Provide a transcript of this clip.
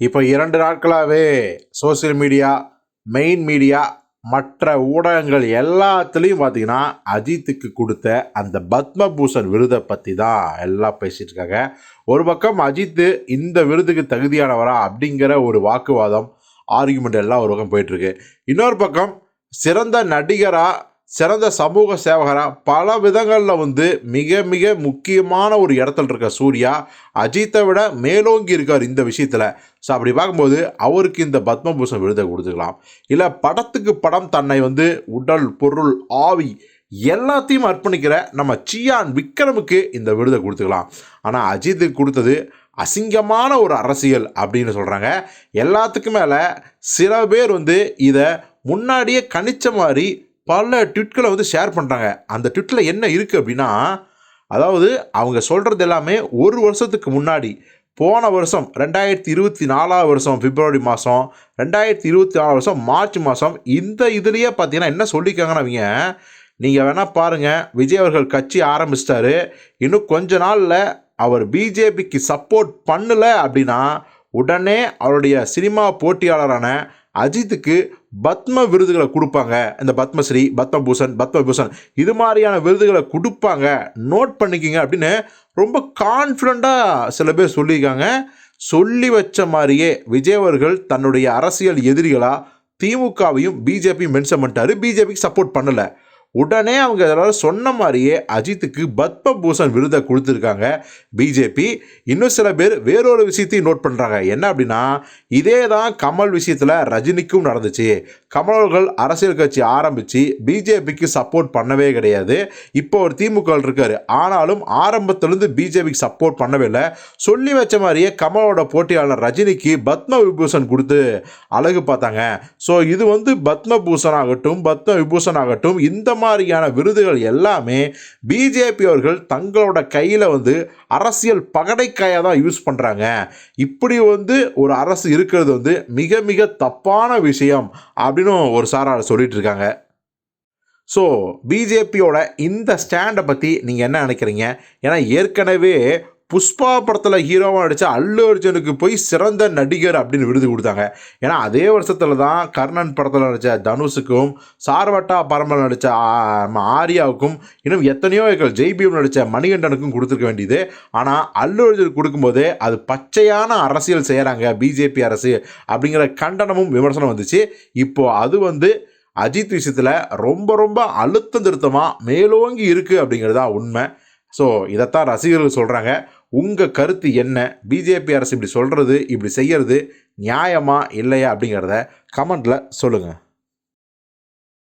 இப்போ இரண்டு நாட்களாகவே சோஷியல் மீடியா மெயின் மீடியா மற்ற ஊடகங்கள் எல்லாத்துலேயும் பார்த்தீங்கன்னா அஜித்துக்கு கொடுத்த அந்த பத்மபூஷன் விருதை பற்றி தான் எல்லாம் பேசிகிட்டு இருக்காங்க. ஒரு பக்கம் அஜித்து இந்த விருதுக்கு தகுதியானவரா அப்படிங்கிற ஒரு வாக்குவாதம் ஆர்குமெண்ட் எல்லாம் ஒரு பக்கம் போயிட்டுருக்கு இன்னொரு பக்கம் சிறந்த நடிகராக சிறந்த சமூக சேவகராக பல விதங்களில் வந்து மிக மிக முக்கியமான ஒரு இடத்துல இருக்க சூர்யா அஜித்தை விட மேலோங்கி இருக்கார் இந்த விஷயத்தில். ஸோ அப்படி பார்க்கும்போது அவருக்கு இந்த பத்மபூஷன் விருதை கொடுத்துக்கலாம். இல்லை படத்துக்கு படம் தன்னை வந்து உடல் பொருள் ஆவி எல்லாத்தையும் அர்ப்பணிக்கிற நம்ம சியான் விக்ரமுக்கு இந்த விருதை கொடுத்துக்கலாம். ஆனால் அஜித்துக்கு கொடுத்தது அசிங்கமான ஒரு அரசியல் அப்படின்னு சொல்கிறாங்க எல்லாத்துக்கும் மேலே சில பேர் வந்து இதை முன்னாடியே கணிச்ச மாதிரி பல ட்விட்களை வந்து ஷேர் பண்ணுறாங்க அந்த ட்விட்டில் என்ன இருக்குது அப்படின்னா அதாவது அவங்க சொல்கிறது எல்லாமே ஒரு வருஷத்துக்கு முன்னாடி போன வருஷம் ரெண்டாயிரத்தி இருபத்தி நாலாவது வருஷம் பிப்ரவரி மாதம் ரெண்டாயிரத்தி இருபத்தி நாலு வருஷம் மார்ச் மாதம் இந்த இதுலேயே பார்த்தீங்கன்னா என்ன சொல்லியிருக்காங்கன்னு அவங்க நீங்கள் வேணால் பாருங்கள் விஜய் அவர்கள் கட்சி ஆரம்பிச்சிட்டாரு. இன்னும் கொஞ்ச நாளில் அவர் பிஜேபிக்கு சப்போர்ட் பண்ணல அப்படின்னா உடனே அவருடைய சினிமா போட்டியாளரான அஜித்துக்கு பத்ம விருதுகளை கொடுப்பாங்க. இந்த பத்மஸ்ரீ பத்மபூஷன் பத்மபூஷன் இது மாதிரியான விருதுகளை கொடுப்பாங்க. நோட் பண்ணிக்கிங்க அப்படின்னு ரொம்ப கான்ஃபிடண்ட்டாக சில பேர் சொல்லியிருக்காங்க. சொல்லி வச்ச மாதிரியே விஜய் அவர்கள் தன்னுடைய அரசியல் எதிரிகளாக திமுகவையும் பிஜேபியும் மென்ஷன் பண்ணிட்டாரு. பிஜேபிக்கு சப்போர்ட் பண்ணலை. உடனே அவங்க எல்லாரும் சொன்ன மாதிரியே அஜித்துக்கு பத்மபூஷன் விருதை கொடுத்துருக்காங்க. பிஜேபி இன்னும் சில பேர் வேறொரு விஷயத்தையும் நோட் பண்ணுறாங்க என்ன அப்படின்னா இதே தான் கமல் விஷயத்தில் ரஜினிக்கும் நடந்துச்சு. கமலர்கள் அரசியல் கட்சி ஆரம்பித்து பிஜேபிக்கு சப்போர்ட் பண்ணவே கிடையாது. இப்போ ஒரு திமுக இருக்கார். ஆனாலும் ஆரம்பத்துலேருந்து பிஜேபிக்கு சப்போர்ட் பண்ணவே இல்லை. சொல்லி வச்ச மாதிரியே கமலோட போட்டியாளர் ரஜினிக்கு பத்ம விபூஷன் கொடுத்து அழகு பார்த்தாங்க. ஸோ இது வந்து பத்மபூஷன் ஆகட்டும் பத்ம விபூஷன் ஆகட்டும் இந்த மாதிரியான விருதுகள் எல்லாமே பிஜேபி அவர்கள் தங்களோட கையில் வந்து அரசியல் பகடைக்காயாக தான் யூஸ் பண்ணுறாங்க இப்படி வந்து ஒரு அரசு இருக்கிறது வந்து மிக மிக தப்பான விஷயம் அப்படின்னு ஒரு சாரார் சொல்லிட்டு இருக்காங்க. ஸோ பிஜேபியோட இந்த ஸ்டாண்டை பற்றி நீங்கள் என்ன நினைக்கிறீங்க? ஏன்னா ஏற்கனவே புஷ்பா படத்தில் ஹீரோவாக நடித்த அல்லு அர்ஜுனுக்கு போய் சிறந்த நடிகர் அப்படின்னு விருது கொடுத்தாங்க. ஏன்னா அதே வருஷத்தில் தான் கர்ணன் படத்தில் நடித்த தனுஷுக்கும் சார்வட்டா பரம்பரை நடித்த ஆர்யாவுக்கும் இன்னும் எத்தனையோ ஜெய்பிஎம் நடித்த மணிகண்டனுக்கும் கொடுத்துருக்க வேண்டியது. ஆனால் அல்லு அர்ஜுன் கொடுக்கும்போதே அது பச்சையான அரசியல் செய்கிறாங்க பிஜேபி அரசு அப்படிங்கிற கண்டனமும் விமர்சனம் வந்துச்சு. இப்போது அது வந்து அஜித் விஷயத்தில் ரொம்ப ரொம்ப அழுத்தம் திருத்தமாக மேலோங்கி இருக்குது அப்படிங்கிறது தான் உண்மை. ஸோ இதைத்தான் ரசிகர்கள் சொல்கிறாங்க உங்கள் கருத்து என்ன? பிஜேபி அரசு இப்படி சொல்கிறது இப்படி செய்கிறது நியாயமா இல்லையா அப்படிங்கிறத கமெண்ட்டில் சொல்லுங்கள்